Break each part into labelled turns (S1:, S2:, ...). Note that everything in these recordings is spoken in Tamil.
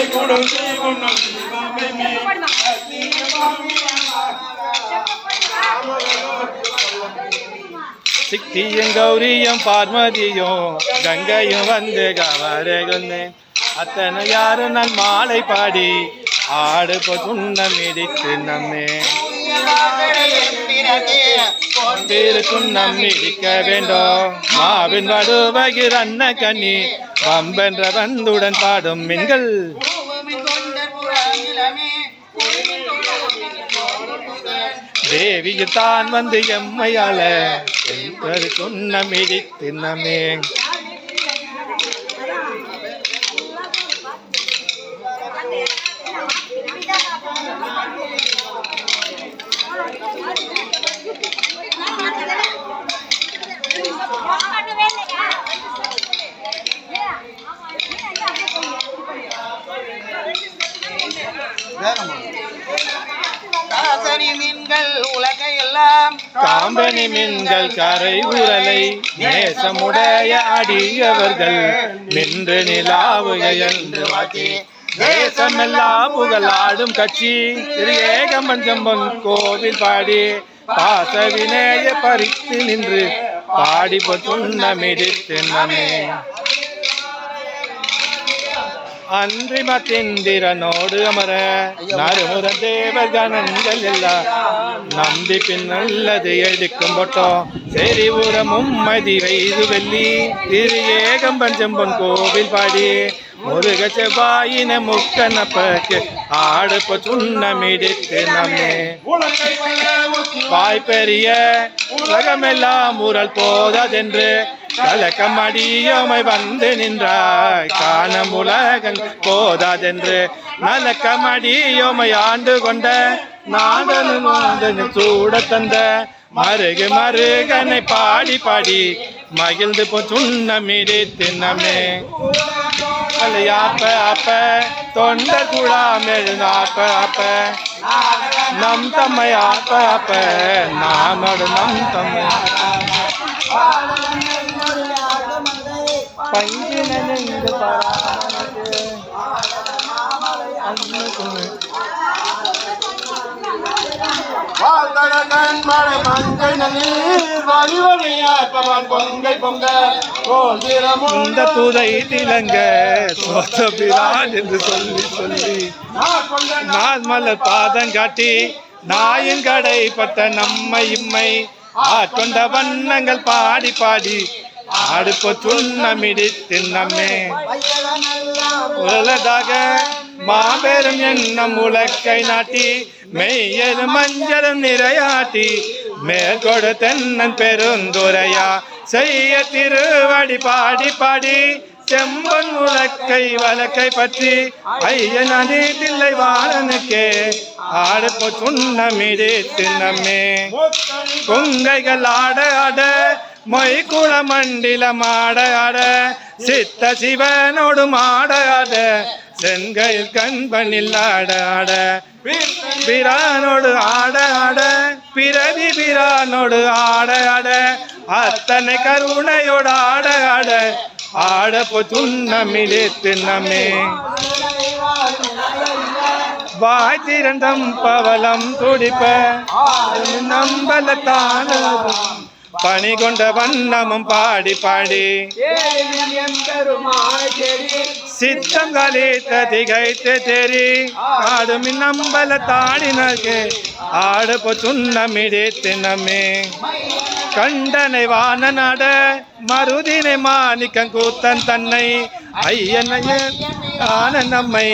S1: மாலை கொடுத்து உன்னும் கௌரியும் பார்வதியும் கங்கையும் வந்து கவரகுன்னு அத்தனை யாரு நான் மாலை பாடி ஆடு துண்ணம் இடித்து நம்மே திரு துண்ணம் இடிக்க வேண்டும். மாவின் வடுவகிர் அன்ன கண்ணி பம்பென்ற வந்துடன் பாடும் மின்கள். தேவியு தான் வந்து எம்மையால என்பது துண்ணம் இடித்து நம்மே
S2: காசரி மீன்கள் உலகையெல்லாம்.
S1: காம்பனி மின்கள் கரை உரலை நேசமுடைய அடியவர்கள் நின்று நிலாவுக என்று வாக்கி. தேசமெல்லாம் புகழாடும் கட்சி. திரு ஏகமஞ்சம்பன் கோவில் பாடி. பாச வினேய பறித்து நின்று பாடி பொன்னமிடித்து நமே. அன்றி மத்திந்திரனோடு அமர நறுமுற தேவர் கணங்கள் எல்லாம் நம்பி பின் நல்லது எடுக்கும் போட்டோம் சரி உரமும் மதி வைது வெள்ளி. திரு ஏகம்பன் செம்பன் கோவில் பாடி. முருக செவ்வாயின முக்கனப்பக்கு ஆடுப்ப சுண்ணமிடித்து நம்மே வாய் பெரிய உலகமெல்லாம் உரல் போததென்று கலக்கமடியோமை வந்து நின்றாய். காணம் உலகன் போதாதென்று நலக்கமடியோமை ஆண்டு கொண்ட நாதனும் ஆதனும் சூட தந்த மருகு மருகனை பாடி பாடி மகிழ்ந்து போ சுண்ணமிடித்து நம்மே அப்ப அப்ப தொண்ட குழாமெழு நாப்ப அப்ப நம் தம்மை அப்ப அப்ப நாமடு நம் தம்மை பஞ்சு பரானது
S2: வாழ்தழகன் மழை மங்கை நீர் வழிவழியாப்பவன் பொங்கை பொங்க
S1: இந்த துதை திலங்க சோத்த என்று சொல்லி சொல்லி நான் மலர் பாதம் காட்டி நாயின் கடைப்பட்ட நம்மை இம்மை கொண்ட வண்ணங்கள் பாடி பாடி அடுப்ப துண்ணமிடித்து நம்மே. உலதாக மாபெரும் எண்ணம் உலக்கை நாட்டி மெய்யலும் மஞ்சளும் நிறையாட்டி மேற்கொடு தென்னன் பெருந்துரையா. செய்ய திருவடி பாடி பாடி செம்பன் உலக்கை வழக்கை பற்றி ஐயன் அதில்லை வாழனுக்கே. ஆடுப்போ துண்ணமிடித்து நம்மே. கொங்கைகள் ஆட ஆட மொய்குள மண்டிலம் ஆட ஆட சித்த சிவனோடு ஆட செங்கையில் கண்பனில் ஆடாட பிரானோடு ஆடாட பிறவி பிரானோடு ஆட அத்தனை கருணையோடு ஆட ஆட ஆட துண்ணமிழித்து நம்மே. வாய் திரண்டம் பவலம் துடிப்ப நம்பல நம்பலத்தான பணி கொண்ட வண்ணமும் பாடி பாடி. சித்தம் கலித்த திகைத்து தெரி. ஆடும் நம்பல தாடினக்கு ஆடு பொச்சுண்ணமிடித்து நம்மே கண்டனை வான நட மருதினை மாணிக்கம் கூத்தன் தன்னை. ஐயனையன் ஆன நம்மை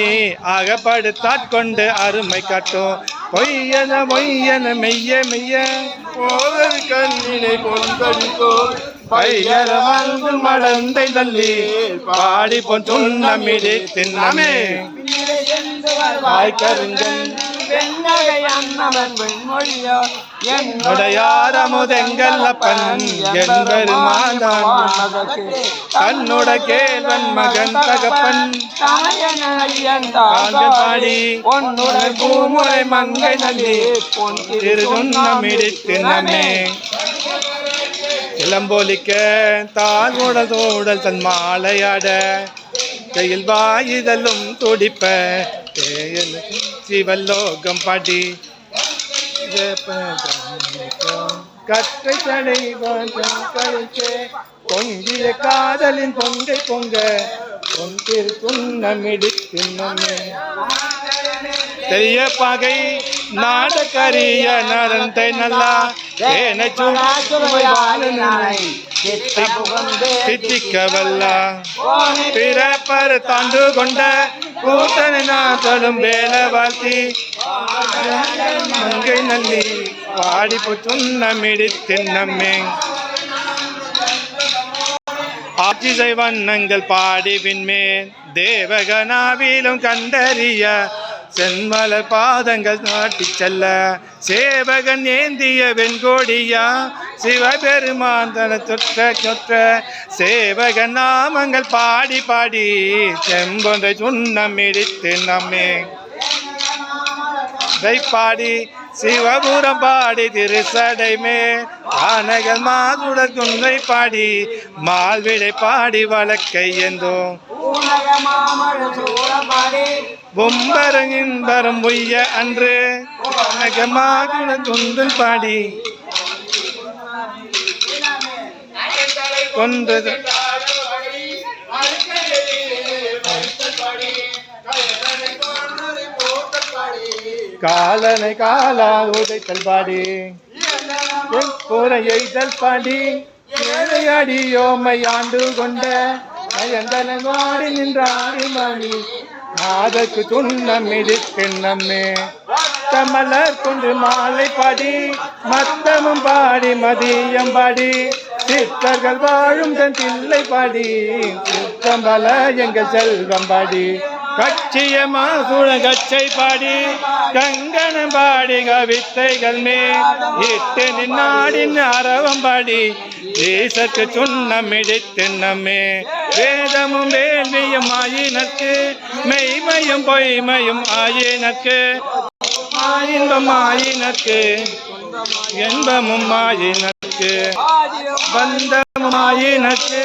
S1: அகப்படுத்தாற் கொண்டு அருமை கட்டும். பொய்யன பொய்யன மெய்ய மெய்ய. போதல் கண்ணினை பொன்படிக்கோ பையர வந்து மடந்தை தள்ளி. பாடி பொன் துண்ணமிடி தின்னமே. வாய்க்கருங்கன். உடையாரமுதெங்கல்லப்பன் என்பெருமாதான் தன்னுட கேள்வன் மகன். தகப்பன் தாங்கள் பாடி பூமுறை மங்கை நல்லி திருநமிடித்து நமே இளம்போலிக்க தாழ்வுடல் தோடல் தன் மாலையாட கையில் வாயுதலும் துடிப்ப தேயல் சிவலோகம் படி. கற்றை தடை கழிச்சே பொங்கிய காதலின் பொங்கை பொங்க பொங்கில் துண்ணமிடித்து நம்மே தெரிய பகை நாடகரிய நரந்தை நல்லா ஏன தித்திக்க வல்லா பிறப்பர் தாண்டு கொண்ட கூட்டனை நான் தொடும் வேல வாழ்த்தி மங்கை நல்லி பாடி புத்துண்ணமிடித்து நம்மே. ஆட்சி வண்ணங்கள் பாடி விண்மேல் தேவகனாவிலும் கண்டறிய சென்மலர் பாதங்கள் நாட்டி செல்ல. சேவகன் ஏந்திய வெண்கோடியா சிவபெருமான் தன சொற்ற சொற்ற. சேவகன் நாமங்கள் பாடி பாடி செம்பொன்றை சுண்ணம் இடித்து நம்மே. பாடி சிவபுரம் பாடி திருசடைமே ஆனகல் மாதுடர் குன்றை பாடி மால்விடை பாடி வழக்கை எந்தோம் பொம்பரம் இன்பரம் பொய்ய அன்று மாதுடர் குன்றல் பாடி. கொன்றது காலனை காலா உதைத்தல் பாடி. கூரையை பாடி. ஏழையடி யோமை ஆண்டு கொண்ட நயந்தன வாடி நின்றாடி மணி. நாதக்கு துண்ணம் இடித்தென் நம்மே. கமலர் கொண்டு மாலை பாடி. மத்தமும் பாடி மதியம் பாடி. சித்தர்கள் வாழும் தன் தில்லை பாடி. சித்தம்பல எங்கள் செல்வம் பாடி. கட்சியமா சுழகச்சை பாடி கங்கணம் பாடி கவித்தைகள் மேல் இட்டு நின்னாடின் அரவம் பாடி ஈசற்கு சுண்ணம் இடித்து நம்மே. வேதமும் வேள்வியும் ஆயினக்கு மெய்மையும் பொய்மையும் ஆயினக்கு ஆயின்பம் ஆயினக்கு இன்பமும் ஆயினக்கு பந்தமும் ஆயினக்கு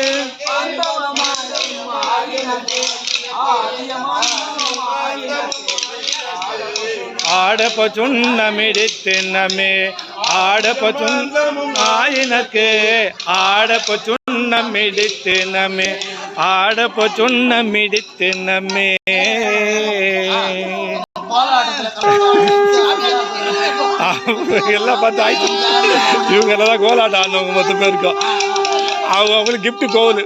S1: ஆடப்ப சுண்ணமிடித்து நம்மே ஆடப்ப சுண்ணமும் ஆயினக்கு ஆடப்ப சுண்ணமிடித்து நம்மே ஆடப்ப சுண்ணமிடித்து நம்மே எல்லாம் பார்த்து ஆயிடுச்சு இவங்க எல்லாம் கோலாட்டம் ஆனவங்க மொத்த பேருக்கும். அவங்க அவங்களுக்கு கிஃப்ட் கோவில்.